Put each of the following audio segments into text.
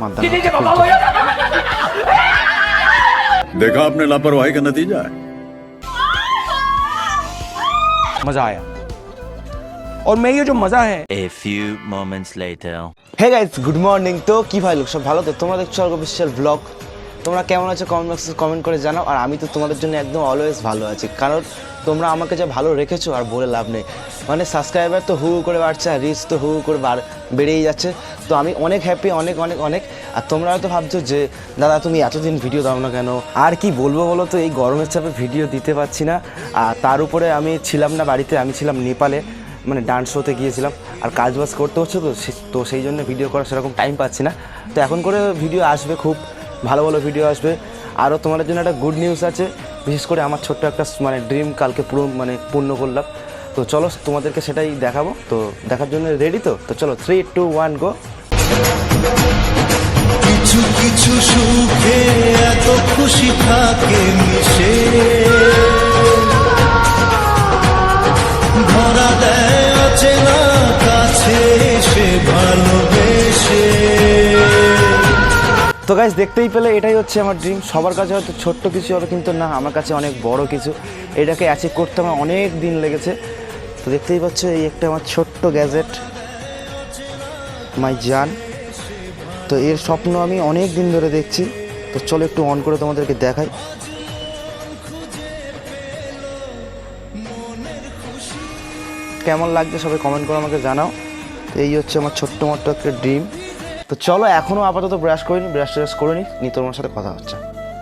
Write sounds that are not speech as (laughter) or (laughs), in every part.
Mother देखा आपने लापरवाही का नतीजा है मजा आया और मैं ये जो मजा है A few moments later. Hey guys good morning তো কি ভাই লোক সব ভালো তো তোমরা দেখছো অর্গ বিশাল ব্লগ তোমরা কেমন আছো কমেন্ট বক্সে কমেন্ট করে জানাও আর আমি তো তোমাদের জন্য একদম অলওয়েজ ভালো আছি কারণ তোমরা আমাকে যা ভালো রেখেছো আর বলে লাভ নেই। মানে সাবস্ক্রাইবার তো হু করে বাড়ছে আর রিচ তো হু করে বাড় বেড়েই যাচ্ছে। তো আমি অনেক হ্যাপি অনেক অনেক অনেক। আর তোমরা হয়তো ভাবছ যে, দাদা তুমি এতদিন ভিডিও দাও না কেন? আর কি বলব বলো তো, এই গরমের চাপে ভিডিও দিতে পারছি না। আর তার উপরে আমি ছিলাম না বাড়িতে, আমি ছিলাম নেপালে। মানে ডান্স শোতে গিয়েছিলাম। আর কাজ বাজ করতে হচ্ছে তো তো সেই জন্য ভিডিও করার সেরকম টাইম পাচ্ছি না। তো এখন করে ভিডিও আসবে খুব, ভালো ভালো ভিডিও আসবে। আরও তোমাদের জন্য একটা গুড নিউজ আছে। বিশেষ করে আমার ছোট্ট একটা মানে ড্রিম কালকে পুরো মানে পূর্ণ করলাম। তো চলো, তোমাদেরকে সেটাই দেখাবো। তো দেখার জন্য রেডি তো? তো চলো থ্রি টু ওয়ান গো কিছু কিছু সুখে এত খুশি থাকে তো গাইজ দেখতেই পেলে, এটাই হচ্ছে আমার ড্রিম সবার কাছে হয়তো ছোট্ট কিছু হবে, কিন্তু না, আমার কাছে অনেক বড় কিছু। এটাকে অ্যাচিভ করতে আমার অনেক দিন লেগেছে। তো দেখতেই পাচ্ছ, এই একটা আমার ছোট্ট গ্যাজেট মাই জান তো এর স্বপ্ন আমি অনেক দিন ধরে দেখছি। তো চলো একটু অন করে তোমাদেরকে দেখাই। কেমন লাগছে সবাই কমেন্ট করে আমাকে জানাও। তো এই হচ্ছে আমার ছোট্ট মোট্ট একটা ড্রিম তো চলো এখনও আপাতত ব্রাশ করিনি ব্রাশ ট্রাশ করে নি নিয়ে তোমার সাথে কথা হচ্ছে।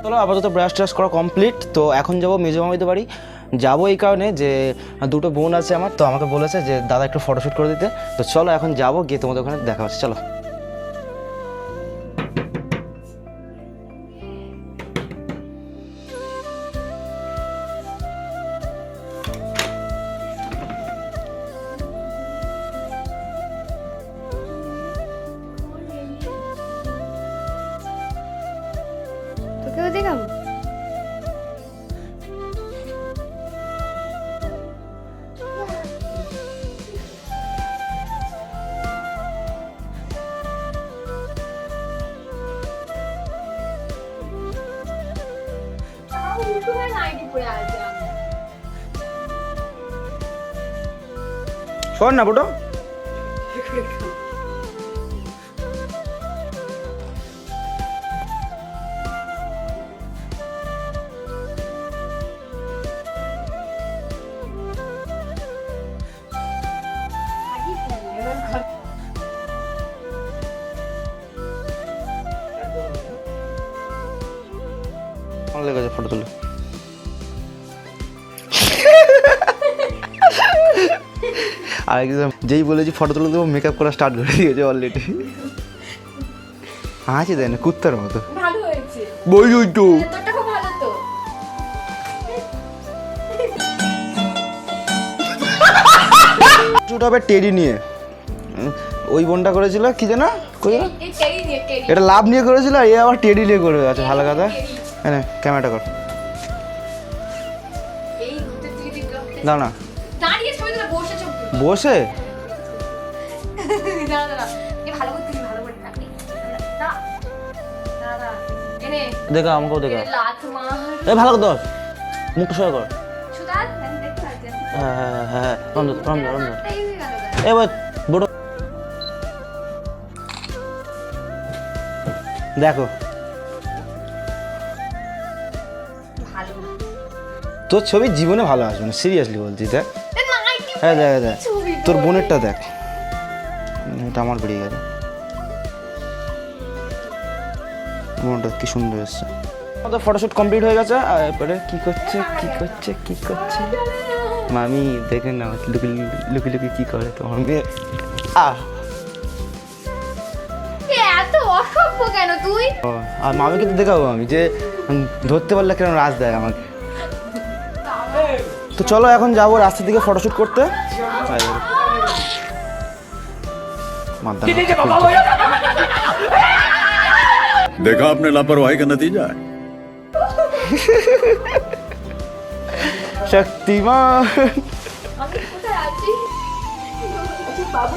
চলো আপাতত ব্রাশ ট্রাশ করা কমপ্লিট তো এখন যাব মিজো মামিদের বাড়ি। যাব এই কারণে যে দুটো বোন আছে আমার, তো আমাকে বলেছে যে, দাদা একটু ফটোশ্যুট করে দিতে। তো চলো এখন যাব, গিয়ে তোমাদের ওখানে দেখা হচ্ছে। চলো। শোন না বুটো। ভালো লেগেছে ফটো তুলে। আর একদম যেই বলেছি ফটো তুলে দেবো মেকআপ করা স্টার্ট করে দিয়েছে অলরেডি হাসি দেয় না কুত্তার মতো। বই তো। শুট হবে টেডি নিয়ে। ওই বোনটা করেছিল কি যেন? এটা লাভ নিয়ে করেছিল আর এ আবার টেডি নিয়ে করে আছে ভালো কথা। হ্যাঁ ক্যামেরাটা কর। না না। তুলে বসে? (laughs) করে করে দেখা আমাকেও দেখা। এই ভালো কথা মুখ সয় কর। হ্যাঁ হ্যাঁ হ্যাঁ হয়ে গেল এবার বড় দেখো। তোর ছবি জীবনে ভালো আসবে না সিরিয়াসলি বলছি দেখ। হ্যাঁ দেখ দেখ তোর বোনেরটা দেখ। এটা আমার বেরিয়ে গেল বোনটা কি সুন্দর এসছে। আমাদের ফটোশ্যুট কমপ্লিট হয়ে গেছে। আর এরপরে কি করছে কি করছে কি করছে? মামি দেখে না লুকি লুকি লুকি কি করে তোমার মেয়ে। আহ। এ এত অসভ্য কেন তুই? ও, আর মামিকে তো দেখাবো আমি যে ধরতে পারলে কেন রাজ দেয় আমাকে। তো চলো এখন যাবো রাস্তার দিকে ফটোশ্যুট করতে তাই বলে। মারদার देखा आपने लापरवाही का नतीजा है শক্তিমান আমি কোথায় আছি বাবা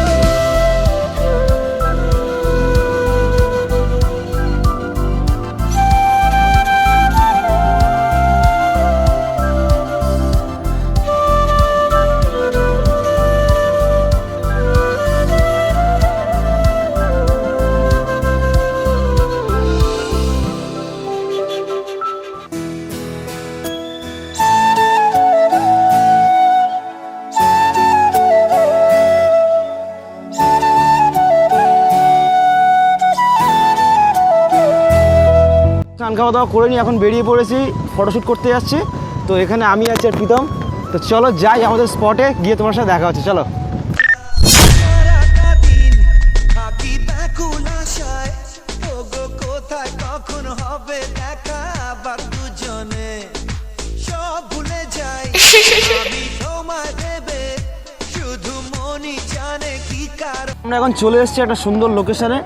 স্নান খাওয়া দাওয়া করে নিয়ে এখন বেরিয়ে পড়েছি ফটোশ্যুট করতে যাচ্ছি। তো এখানে আমি আছি আর প্রীতম। তো চলো যাই আমাদের স্পটে গিয়ে তোমার সাথে দেখা হচ্ছে চলো। আমরা এখন চলে এসেছি একটা সুন্দর লোকেশনে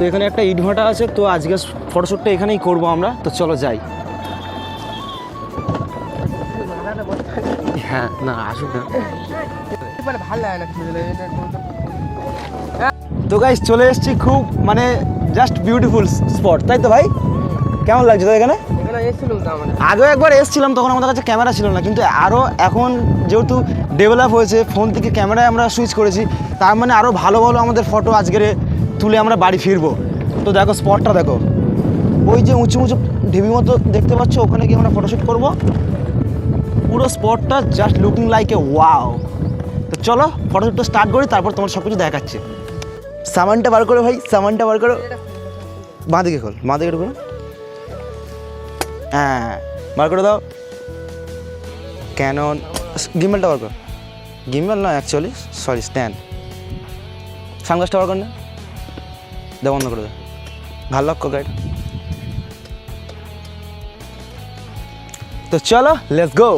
তো এখানে একটা ইটভাটা আছে, তো আজকে ফটোশ্যুটটা এখানেই করব আমরা। তো চলো যাই। হ্যাঁ না, আসুক না। তো গাইস চলে এসেছি খুব মানে জাস্ট বিউটিফুল স্পট তাই তো ভাই? কেমন লাগছে তো এখানে? আগেও একবার এসেছিলাম, তখন আমাদের কাছে ক্যামেরা ছিল না, কিন্তু আরও এখন যেহেতু ডেভেলপ হয়েছে ফোন থেকে ক্যামেরায় আমরা সুইচ করেছি, তার মানে আরও ভালো ভালো আমাদের ফটো আজকের তুলে আমরা বাড়ি ফিরবো। তো দেখো স্পটটা দেখো। ওই যে উঁচু উঁচু ঢিবি মতো দেখতে পাচ্ছ, ওখানে গিয়ে আমরা ফটোশ্যুট করব। পুরো স্পটটা just looking like a wow তো চলো ফটোশ্যুটটা স্টার্ট করি, তারপর তোমার সব কিছু দেখাচ্ছে। সামানটা বার করো ভাই, সামানটা বার করো। বাঁ দিকে খোল, বাঁ দিকে ঢুকো হ্যাঁ বার করে দাও। ক্যানন, গিম্বেলটা বার কর। গিম্বেল না অ্যাকচুয়ালি সরি স্ট্যান্ড সানগ্লাসটা বার কর না। দেওয়া বন্ধ করে দে। ভালো লক্ষ্য গাইড। তো চলো লেটস গো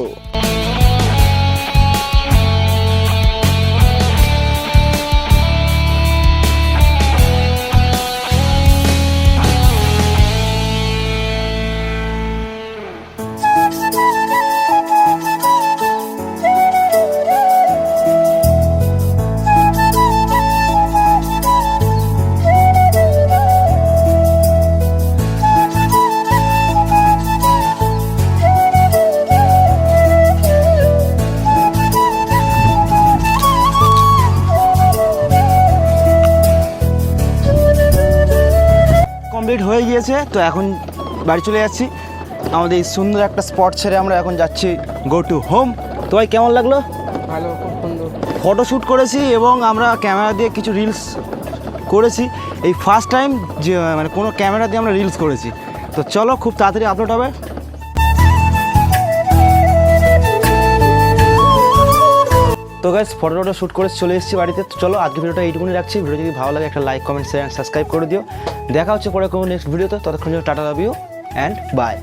হয়ে গিয়েছে তো এখন বাড়ি চলে যাচ্ছি। আমাদের এই সুন্দর একটা স্পট ছেড়ে আমরা এখন যাচ্ছি গো টু হোম তো ভাই কেমন লাগল? ভালো খুব সুন্দর। ফটো শ্যুট করেছি এবং আমরা ক্যামেরা দিয়ে কিছু রিলস করেছি। এই ফার্স্ট টাইম যে মানে কোনো ক্যামেরা দিয়ে আমরা রিলস করেছি। তো চলো খুব তাড়াতাড়ি আপলোড হবে। তো গাইস ফটোটা টটো শ্যুট করে চলে এসেছি বাড়িতে। চলো, আজকে ভিডিওটা এইটুকুনি রাখছি। ভিডিও যদি ভালো লাগে, একটা লাইক কমেন্ট শেয়ার সাবস্ক্রাইব করে দিও। দেখা হচ্ছে পরে কোনো নেক্সট ভিডিওতে ততক্ষণ tata love you and bye